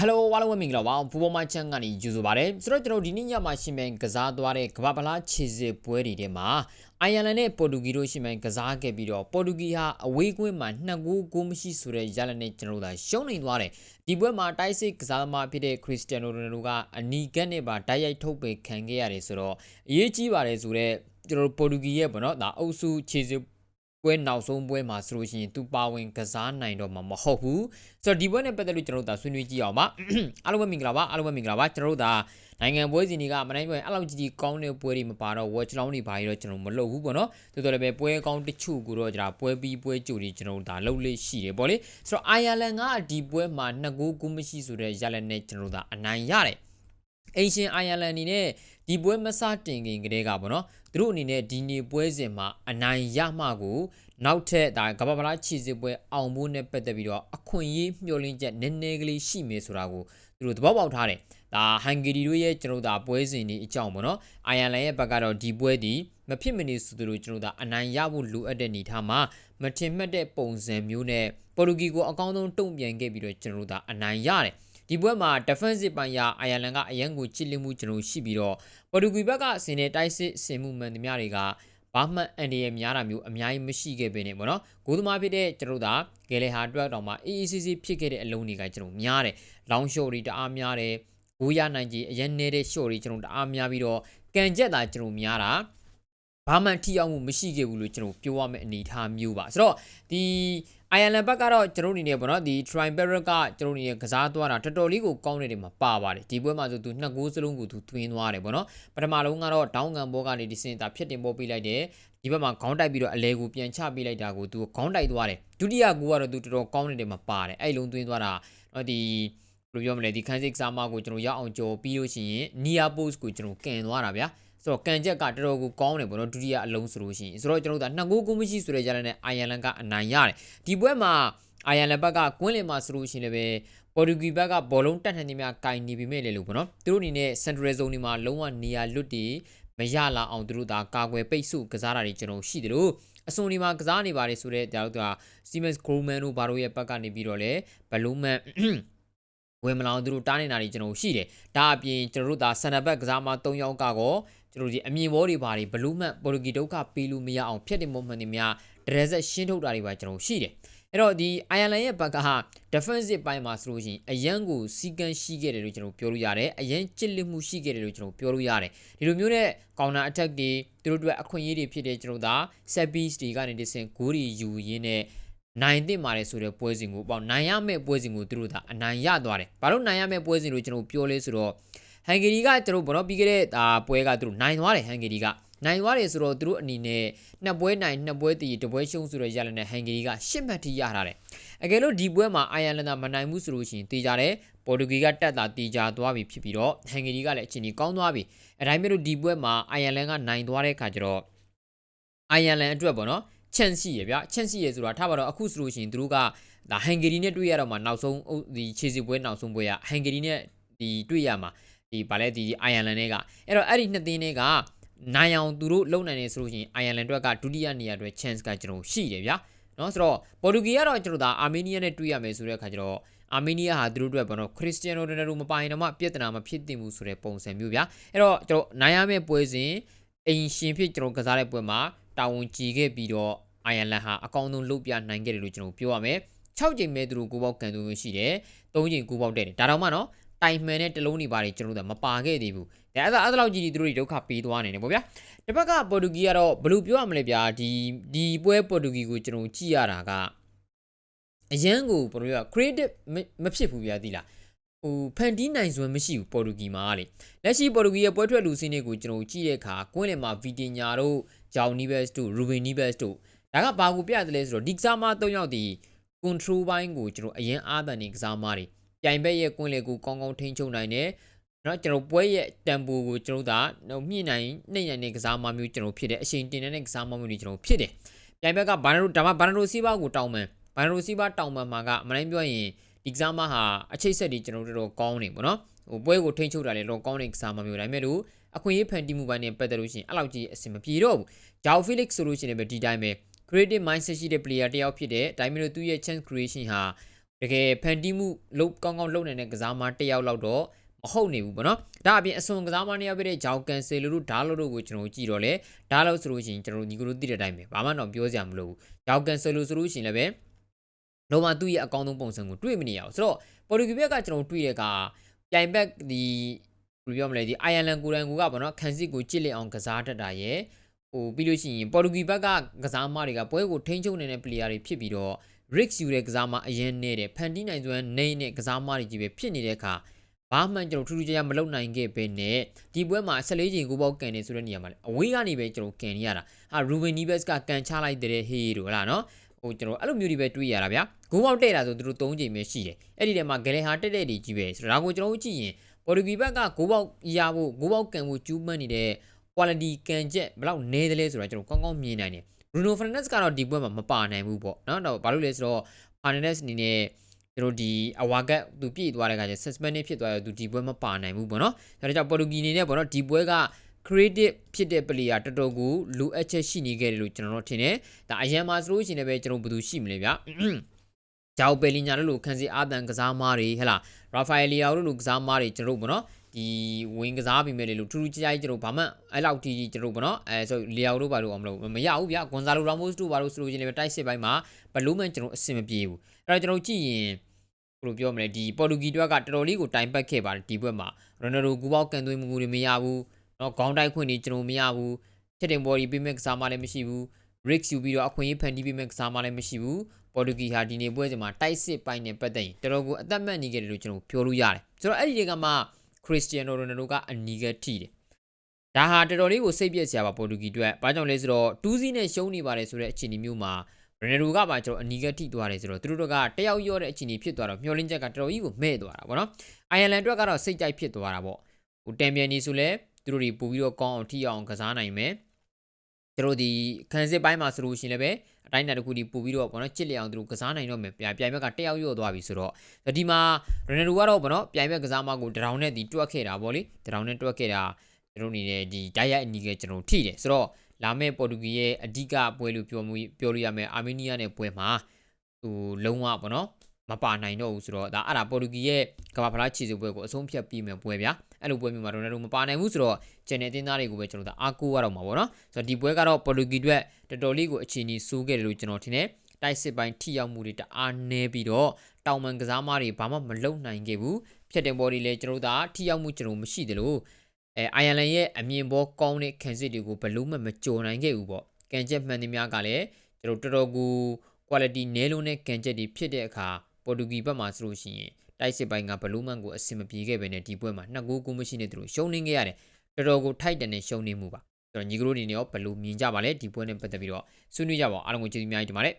ဟယ်လိုဝါလုံးဝမင်္ဂလာပါဖူဘောမချန်ကနေကြိုဆိုပါရစေဆိုတော့ကျွန်တော်ဒီနေ့ညမှာရှင်မန်ကစားသွားတဲ့ကမ္ဘာပလားခြေစစ်ပွဲတွေထဲမှာအိုင်ယာလန်နဲ့ပေါ်တူဂီတို့ရှင်မန်ကစားခဲ့ပြီးတော့ပေါ်တူဂီဟာအဝေးကွင်းမှာနှစ်ဂိုးကိုမရှိဆိုတဲ့ရလဒ်နဲ့ကျွန်တော်တို့သာရှုံးနေသွားတယ်ဒီပွဲမှာတိုက်စစ်ကစားသမားဖြစ်တဲ့ခရစ္စတီယာနိုရိုနယ်ဒိုကအနီကတ်နဲ့ပါတိုက်ရိုက်ထုတ်ပယ်ခံခဲ့ရတယ်ဆိုတော့အရေးကြီးပါတယ်ဆိုတော့ကျွန်တော်တို့ပေါ်တူဂီရဲ့ပေါ့နော်ဒါအုပ်စုခြေစစ် ပွဲနောက်ဆုံးပွဲမှာဆိုလို့ရှိရင်သူပါဝင်ကစားနိုင်တော့မှာမဟုတ်ဘူးဆိုတော့ဒီပွဲနဲ့ပတ်သက်လို့ကျွန်တော်တို့ဒါဆွေးနွေးကြည့်အောင်ပါအားလုံးပဲမင်္ဂလာပါအားလုံးပဲမင်္ဂလာပါကျွန်တော်တို့ဒါနိုင်ငံပွဲစဉ်တွေကမနိုင်ပွဲအဲ့လောက်ကြီးကြီးကောင်းတဲ့ပွဲတွေမပါတော့ watch long တွေဘာတွေတော့ကျွန်တော်မလုပ်ဘူးပေါ့နော်တော်တော်လည်းပဲပွဲကောင်းတချို့ကိုတော့ကျွန်တော်ပွဲပြီးပွဲကြိုတွေကျွန်တော်တို့ဒါလုပ်လေးရှိတယ်ပေါ့လေဆိုတော့အိုင်ယာလန်ကဒီပွဲမှာနှစ်ဂိုးကူးမရှိဆိုတဲ့ရလက်နဲ့ကျွန်တော်တို့ဒါအနိုင်ရတယ် အင်ရှင်အိုင်ယာလန်အနေနဲ့ဒီပွဲမစတင်ခင်ကတည်းကပေါ့နော်သူတို့အနေနဲ့ဒီနေပွဲစဉ်မှာအနိုင်ရမှကိုနောက်ထပ်ဒါကမ္ဘာပလားခြေစစ်ပွဲအောင်ဖို့နဲ့ပတ်သက်ပြီးတော့အခွင့်အရေးမျှော်လင့်ချက်နည်းနည်းကလေးရှိမယ်ဆိုတာကိုသူတို့သဘောပေါက်ထားတယ်ဒါဟန်ဂေရီတို့ရဲ့ကျွန်တော်တို့ဒါပွဲစဉ်တွေအကြောင်းပေါ့နော်အိုင်ယာလန်ရဲ့ဘက်ကတော့ဒီပွဲဒီမဖြစ်မနေဆိုသူတို့ကျွန်တော်တို့ဒါအနိုင်ရဖို့လိုအပ်တဲ့အနေထားမှာမထင်မှတ်တဲ့ပုံစံမျိုးနဲ့ပေါ်တူဂီကိုအကောင်းဆုံးတုံ့ပြန်ခဲ့ပြီးတော့ကျွန်တော်တို့ဒါအနိုင်ရတယ် ဒီပွဲမှာ defensive ပိုင်းရအိုင်ယာလန်ကအရန်ကိုချစ်လင်းမှုကျွန်တော်ရှိပြီးတော့ပေါ်တူဂီဘက်ကဆင်တဲ့တိုက်စစ်ဆင်မှုမှန်သမျှတွေကဘာမှအန်ဒီရဲ့များတာမျိုးအများကြီးမရှိခဲ့ပေနဲ့ပေါ့နော်ဂိုးသမားဖြစ်တဲ့ကျွန်တော်တို့ဒါဂယ်လေဟာတွက်တော်မှာ AACC ဖြစ်ခဲ့တဲ့အလုံးတွေကကျွန်တော်များတယ်လောင်းရှော့တွေတအားများတယ်ဂိုးရနိုင်ကြီးအရင်နေတဲ့ရှော့တွေကျွန်တော်တအားများပြီးတော့ကန်ကြက်တာကျွန်တော်များတာ ဘာမှထိရောက်မှုမရှိခဲ့ဘူးလို့ကျွန်တော်ပြောရမယ့်အနေအထားမျိုးပါဆိုတော့ဒီအိုင်ယာလန်ဘက်ကတော့ကျွန်တော်အနေနဲ့ပေါ့နော်ဒီ Triberal ကကျွန်တော်အနေနဲ့ကစားသွားတာတော်တော်လေးကိုကောင်းတဲ့နေမှာပါပါတယ်ဒီပွဲမှာဆိုသူနှစ်ဂိုးစလုံးကိုသူသွင်းသွားတယ်ပေါ့နော်ပထမလုံးကတော့ဒေါင်းကန်ဘောကနေဒီစင်တာဖြစ်တင်ပို့ပေးလိုက်တယ်ဒီဘက်မှာခေါင်းတိုက်ပြီးတော့အလဲကိုပြန်ချပေးလိုက်တာကိုသူခေါင်းတိုက်သွားတယ်ဒုတိယဂိုးကတော့သူတော်တော်ကောင်းတဲ့နေမှာပါတယ်အဲ့လုံးသွင်းသွားတာတော့ဒီဘယ်လိုပြောမလဲဒီခန်းစစ်စာမကိုကျွန်တော်ရအောင်ကြော်ပြီးလို့ရှိရင်နီယာပို့စ်ကိုကျွန်တော်ကန်သွားတာဗျာ ဆိုတော့ကန်ချက်ကတော်တော်ကိုကောင်းတယ်ပေါ့နော်ဒုတိယအလုံးဆိုလို့ရှိရင်ဆိုတော့ကျွန်တော်တို့ကနှစ်ဂိုးကိုမရှိဆိုတဲ့ကြားနဲ့အိုင်ယာလန်ကအနိုင်ရတယ်ဒီပွဲမှာအိုင်ယာလန်ဘက်ကကွင်းလင်မှာဆိုလို့ရှိရင်လည်းပဲပေါ်တူဂီဘက်ကဘောလုံးတက်ထန်နေများကင်နေပြီမဲ့လေလို့ပေါ့နော်သူတို့အနေနဲ့ central zone ဒီမှာလုံးဝနေရာလွတ်တည်မရလာအောင်သူတို့ဒါကာကွယ်ပိတ်ဆို့ကစားတာတွေကျွန်တော်ရှိတယ်လို့အစုံဒီမှာကစားနေပါတယ်ဆိုတော့ဒါတို့က Siemens Grumman တို့ဘာတို့ရဲ့ဘက်ကနေပြီးတော့လေဘလူးမန်ဝင်မလောင်သူတို့တားနေတာတွေကျွန်တော်ရှိတယ်ဒါအပြင်ကျွန်တော်တို့ဒါဆန်နဘက်ကစားမ3ယောက်ကကော ကျွန်တော်ဒီအမြင်ဘောတွေဘာတွေဘလူးမန်ပေါ်တူဂီဒုက္ခပေးလို့မရအောင်ဖြတ်တင်မမှန်နေများဒရက်ဆက်ရှင်းထုတ်တာတွေပါကျွန်တော်ရှိတယ်အဲ့တော့ဒီအိုင်ယာလန်ရဲ့ဘက်ကဟာ defensive ပိုင်းမှာဆိုလို့ရှိရင်အရန်ကိုစီကန်းရှိခဲ့တယ်လို့ကျွန်တော်ပြောလို့ရတယ်အရန်ချစ်လက်မှုရှိခဲ့တယ်လို့ကျွန်တော်ပြောလို့ရတယ်ဒီလိုမျိုးနဲ့ counter attack တွေသူတို့အတွက်အခွင့်အရေးတွေဖြစ်တဲ့ကျွန်တော်ဒါ set piece တွေကနေတဆင့်ဂိုးတွေယူရင်းနဲ့နိုင်တင်ပါတယ်ဆိုတဲ့ပွဲစဉ်ကိုပေါ့နိုင်ရမယ့်ပွဲစဉ်ကိုသူတို့ဒါအနိုင်ရသွားတယ်ဘာလို့နိုင်ရမယ့်ပွဲစဉ်လို့ကျွန်တော်ပြောလဲဆိုတော့ ဟန်ဂေရီကကျွန်တော်ဘောတော့ပြီးခဲ့တဲ့ဒါပွဲကသူတို့နိုင်သွားတယ်ဟန်ဂေရီကနိုင်သွားတယ်ဆိုတော့သူတို့အနေနဲ့နှစ်ပွဲနိုင်နှစ်ပွဲတည်တပွဲရှုံးဆိုတော့ရလနဲ့ဟန်ဂေရီကရှစ်မှတ်ထိရထားတယ်အကယ်လို့ဒီပွဲမှာအိုင်ယာလန်ကမနိုင်ဘူးဆိုလို့ရှိရင်တေးကြတယ်ပေါ်တူဂီကတက်တာတေးကြသွားပြီဖြစ်ပြီးတော့ဟန်ဂေရီကလည်းအချိန်ကြီးကောင်းသွားပြီအဲဒါပေမဲ့လို့ဒီပွဲမှာအိုင်ယာလန်ကနိုင်သွားတဲ့ခါကျတော့အိုင်ယာလန်အတွက်ပေါ့နော်ချန်စီရဗျချန်စီရဆိုတာထားပါတော့အခုဆိုလို့ရှိရင်သူတို့ကဒါဟန်ဂေရီနဲ့တွေ့ရတော့မှနောက်ဆုံးဒီခြေစီပွဲနောက်ဆုံးပွဲကဟန်ဂေရီနဲ့ဒီတွေ့ရမှာ ဒီဗာလဲဒီအိုင်ယာလန်တွေကအဲ့တော့အဲ့ဒီနှစ်သင်းတွေကနိုင်အောင်သူတို့လုံနိုင်နေဆိုလို့ရှိရင်အိုင်ယာလန်တို့ကဒုတိယနေရာအတွက် chance ကကျွန်တော်ရှိတယ်ဗျာနော်ဆိုတော့ပေါ်တူဂီကတော့ကျွန်တော်ဒါအာမေးနီးယားနဲ့တွေ့ရမယ်ဆိုတဲ့အခါကျတော့အာမေးနီးယားဟာသူတို့အတွက်ဘာလို့ခရစ္စတီယာနိုရိုနယ်ဒိုမပိုင်တော့မှပြဿနာမဖြစ်တင်ဘူးဆိုတဲ့ပုံစံမျိုးဗျာအဲ့တော့ကျွန်တော်နိုင်ရမယ့်ပွဲစဉ်အင်ရှင်ဖြစ်ကျွန်တော်ကစားတဲ့ပွဲမှာတာဝန်ကြည်ခဲ့ပြီးတော့အိုင်ယာလန်ဟာအကောင်းဆုံးလုပ်ပြနိုင်ခဲ့တယ်လို့ကျွန်တော်ပြောရမယ်6ချိန်မဲ့သူတို့ကိုပေါက်ကန်သူမျိုးရှိတယ်3ချိန်ကိုပေါက်တဲ့တယ်ဒါတော့မှနော် တိုင်မှန်တဲ့တလုံးတွေပါတယ်ကျွန်တော်တို့မပါခဲ့သေးဘူးဒါအဲ့ဒါအဲ့လောက်ကြီးသူတို့တွေဒုက္ခပေးသွားနေတယ်ပေါ့ဗျာတစ်ဖက်ကပေါ်တူဂီကတော့ဘယ်လိုပြောရမလဲဗျာဒီဒီပွဲပေါ်တူဂီကိုကျွန်တော်ကြည့်ရတာကအရန်ကိုဘယ်လိုပြော creative မဖြစ်ဘူးဗျာသိလားဟိုဖန်တီးနိုင်စွမ်းမရှိဘူးပေါ်တူဂီမှာလေလက်ရှိပေါ်တူဂီရဲ့ပွဲထွက်လူစင်းတွေကိုကျွန်တော်ကြည့်တဲ့အခါကွင်းလင်မှာဗီတင်ညာတို့ဂျောင်နီဘက်စ်တို့ရူဘင်နီဘက်စ်တို့ဒါကဘာကိုပြတယ်လဲဆိုတော့ဒီကစားမ၃ယောက်ဒီ control ဘိုင်းကိုကျွန်တော်အရင်အားတန်နေကစားမတွေ ပြိုင်ဘက်ရဲ့ကွင်းလေကိုကောင်းကောင်းထိန်းချုပ်နိုင်တယ်နော်ကျွန်တော်ပွဲရဲ့တန်ဖိုးကိုကျွန်တော်ဒါမြင့်နိုင်နှိမ့်နိုင်တဲ့ကစားမမျိုးကျွန်တော်ဖြစ်တယ်အချိန်တင်တဲ့ကစားမမျိုးတွေကျွန်တော်ဖြစ်တယ်ပြိုင်ဘက်ကဘာနရိုဒါမှဘာနရိုစီးပါးကိုတောင်းမှန်ဘာနရိုစီးပါးတောင်းမှန်မှာကအမှန်တိုင်းပြောရင်ဒီကစားမဟာအချိတ်ဆက်တွေကျွန်တော်တို့တော့ကောင်းနေပေါ့နော်ဟိုပွဲကိုထိန်းချုပ်တာလည်းတော့ကောင်းတဲ့ကစားမမျိုးဒါပေမဲ့လို့အခွင့်အရေးဖန်တီးမှုပိုင်းနဲ့ပတ်သက်လို့ရှိရင်အဲ့လောက်ကြီးအဆင်မပြေတော့ဘူးဂျောက်ဖီလစ်ဆိုလို့ရှိရင်လည်းဒီတိုင်းပဲ creative mindset ရှိတဲ့ player တယောက်ဖြစ်တဲ့ဒါပေမဲ့လို့သူ့ရဲ့ chance creation ဟာ တကယ်ဖန်တီးမှုလုံးကောင်းကောင်းလုပ်နိုင်တဲ့ကစားမတစ်ယောက်လောက်တော့မဟုတ်နေဘူးပေါ့နော်ဒါအပြင်အစွန်ကစားမနှစ်ယောက်ပြတဲ့ဂျောက်ကန်ဆယ်လိုတို့ဓာတ်လို့တို့ကိုကျွန်တော်တို့ကြည့်တော့လေဓာတ်လို့ဆိုလို့ရှိရင်ကျွန်တော်တို့ညီကိုတို့သိတဲ့အတိုင်းပဲဘာမှတော့ပြောစရာမလိုဘူးဂျောက်ကန်ဆယ်လိုဆိုလို့ရှိရင်လည်းပဲလုံးဝသူ့ရဲ့အကောင်းဆုံးပုံစံကိုတွေ့မနေရအောင်ဆိုတော့ပေါ်တူဂီဘက်ကကျွန်တော်တို့တွေ့တဲ့ကပြိုင်ဘက်ဒီဘယ်လိုပြောမလဲဒီအိုင်ယာလန်ကိုရန်ကိုကပေါ့နော်ခန်းစစ်ကိုကြစ်လက်အောင်ကစားတတ်တာရဲ့ဟိုပြီးလို့ရှိရင်ပေါ်တူဂီဘက်ကကစားမတွေကပွဲကိုထိန်းချုပ်နေတဲ့ player တွေဖြစ်ပြီးတော့ risk ယူတဲ့ကစားမအရင်နဲ့တယ်ဖန်တီးနိုင်စွမ်းနေနဲ့ကစားမတွေကြီးပဲဖြစ်နေတဲ့အခါဘာမှကျွန်တော်ထူးထူးခြားခြားမလုပ်နိုင်ခဲ့ပဲနဲ့ဒီပွဲမှာ14ချိန်ကိုပေါက်ကန်နေဆိုတဲ့နေရာမှာအဝေးကနေပဲကျွန်တော်ကန်နေရတာဟာ Ruben Neves ကကန်ချလိုက်တဲ့ဟေးတို့ဟလားနော်ဟိုကျွန်တော်အဲ့လိုမျိုးတွေပဲတွေးရတာဗျာဂိုးပေါက်တဲ့တာဆိုသူတို့3ချိန်ပဲရှိတယ်အဲ့ဒီထဲမှာဂလဲဟာတက်တဲ့တွေကြီးပဲဆိုတော့ဒါကိုကျွန်တော်တို့ကြည့်ရင်ပေါ်တူဂီဘက်ကဂိုးပေါက်ရဖို့ဂိုးပေါက်ကန်ဖို့ကျူးမှန်းနေတဲ့ quality ကန်ချက်ဘယ်လောက်နေတယ်လဲဆိုတာကျွန်တော်ကောင်းကောင်းမြင်နိုင်တယ် Bruno Fernandes ကတော့ဒီပွဲမှာမပါနိုင်ဘူးပေါ့နော်တော့ဘာလို့လဲဆိုတော့ Fernandes အနေနဲ့ကျွန်တော်ဒီအဝါကတ်သူပြည့်သွားတဲ့ခါကျ suspended ဖြစ်သွားရသူဒီပွဲမပါနိုင်ဘူးပေါ့နော်ဒါကြောင့်ပေါ်တူဂီအနေနဲ့ပေါ့နော်ဒီပွဲက creative ဖြစ်တဲ့ player တော်တော်ကိုလိုအပ်ချက်ရှိနေခဲ့တယ်လို့ကျွန်တော်တို့ထင်တယ်ဒါအရန်မှာဆိုလို့ရှိရင်လည်းကျွန်တော်ဘယ်သူရှိမလဲဗျာ ဂျောက်ပယ်လီညာတို့လိုခန်းစီအာတန်ကစားမားတွေဟဲ့လားရာဖာယယ်လီယာတို့လိုကစားမားတွေကျွန်တော်တို့ပေါ့နော်ဒီဝင်ကစားပြီးမဲ့လေလို့ထူးထူးခြားခြားကျွန်တော်ဘာမှအဲ့လောက်တီကျွန်တော်ပေါ့နော်အဲဆိုလီယာတို့ဘာလို့အောင်မလို့မရဘူးဗျာဂွန်ဇာလိုရာမို့စ်တို့ဘာလို့ဆိုလို့ချင်းလည်းတိုက်စစ်ပိုင်းမှာဘလူးမန်ကျွန်တော်အဆင်မပြေဘူးအဲ့တော့ကျွန်တော်ကြည့်ရင်ဘယ်လိုပြောမလဲဒီပေါ်တူဂီတွက်ကတော်တော်လေးကိုတိုင်ပတ်ခဲ့ပါတယ်ဒီဘက်မှာရိုနယ်ဒိုကူပေါကန်သွင်းမှုတွေမရဘူးနော်ခေါင်းတိုက်ခွင့်တွေကျွန်တော်မရဘူးချက်တင်ဘော်ဒီပေးမဲ့ကစားမှလည်းမရှိဘူး risk ယူပြီးတော့အခွင့်အရေးဖန်တီးပေးမဲ့ကစားမှလည်းမရှိဘူးပေါ်တူဂီဟာဒီနေ့ပွဲစဉ်မှာတိုက်စစ်ပိုင်းနဲ့ပတ်သက်ရင်တော်တော်ကိုအသက်မှတ်နေခဲ့တယ်လို့ကျွန်တော်ပြောလို့ရတယ်ဆိုတော့အဲ့ဒီတွေကမှခရစ္စတီယာနိုရိုနယ်ဒိုကအနီးကထိတယ်ဒါဟာတော်တော်လေးကိုစိတ်ပြည့်စရာပါပေါ်တူဂီအတွက်ဘာကြောင့်လဲဆိုတော့တူးစီးနဲ့ရှုံးနေပါတယ်ဆိုတဲ့အခြေအနေမျိုးမှာရနယ်ဒိုကပါကျွန်တော်အနီးကထိသွားတယ်ဆိုတော့သူတို့ကတယောက်ရော့တဲ့အခြေအနေဖြစ်သွားတော့မျောလင်းချက်ကတော်တော်ကြီးကိုမဲ့သွားတာဗောနော်အိုင်ယာလန်အတွက်ကတော့စိတ်ကြိုက်ဖြစ်သွားတာဗောဟိုတမ်ပီယံနီဆိုလဲသူတို့တွေပို့ပြီးတော့ကောင်းအောင်ထိအောင်ကစားနိုင်မယ်ကျွန် တော်ဒီခန်းစစ်ပိုင်းမှာဆိုလို့ရှိရင်လည်းပဲအတိုင်းအတာတစ်ခုဒီပို့ပြီးတော့ဗောနော်ချစ်လျအောင်သူတို့ကစားနိုင်တော့မယ်ပြိုင်ဘက်ကတယောက်ရော့သွားပြီဆိုတော့ဒီမှာရနယ်ဒိုကတော့ဗောနော်ပြိုင်ဘက်ကစားမကိုတရောင်နဲ့ဒီတွက်ခဲ့တာဗောလေတရောင်နဲ့တွက်ခဲ့တာကျွန်တော်အနေနဲ့ဒီတိုက်ရိုက်အနီးကကျွန်တော်ထိတယ်ဆိုတော့လာမယ့်ပေါ်တူဂီရဲ့အဓိကပွဲလို့ပြောမှုပြောလို့ရမယ်အာမေးနီးယားနဲ့ပွဲမှာသူလုံးဝပေါ့နော်မပါနိုင်တော့ဘူးဆိုတော့ဒါအဲ့ဒါပေါ်တူဂီရဲ့ကမ္ဘာဖလားခြေစပွဲကိုအဆုံးဖြတ်ပြီးမယ်ပွဲဗျာ အဲ့လိုပွဲမျိုးမှာရိုနယ်ဒိုမပါနိုင်ဘူးဆိုတော့ဂျန်နယ်တင်းသားတွေကိုပဲကျွန်တော်တို့အားကိုးရတော့မှာပေါ့နော်ဆိုတော့ဒီပွဲကတော့ပေါ်တူဂီအတွက်တော်တော်လေးကိုအခြေအနေဆိုးခဲ့တယ်လို့ကျွန်တော်ထင်တယ်တိုက်စစ်ပိုင်းထိရောက်မှုတွေတအားနည်းပြီးတော့တောင်ပန်ကစားမတွေဘာမှမလုပ်နိုင်ခဲ့ဘူးဖြတ်တင်ဘော်တွေလည်းကျွန်တော်တို့ကထိရောက်မှုကျွန်တော်မရှိတယ်လို့အဲအိုင်ယာလန်ရဲ့အမြင်ဘောကောင်းတဲ့ခံစစ်တွေကိုဘလို့မှမကြုံနိုင်ခဲ့ဘူးပေါ့ကန်ချက်မှန်သမျှကလည်းကျွန်တော်တော်တော်ကို quality နည်းလုံးတဲ့ကန်ချက်တွေဖြစ်တဲ့အခါပေါ်တူဂီဘက်မှာဆိုလို့ရှိရင် တိုက်စစ်ပိုင်းကဘလူးမန်ကိုအဆင်မပြေခဲ့ပဲနဲ့ဒီပွဲမှာနှစ်ဂိုးကိုမရှိနေသူတို့ရှုံးနေခဲ့ရတယ်တော်တော်ကိုထိုက်တန်တဲ့ရှုံးနေမှုပါကျွန်တော်ညီကတို့အနေနဲ့ရောဘယ်လိုမြင်ကြပါလဲဒီပွဲနဲ့ပတ်သက်ပြီးတော့ဆွေးနွေးကြပါအောင်အားလုံးကိုကျေးဇူးများကြီးတင်ပါတယ်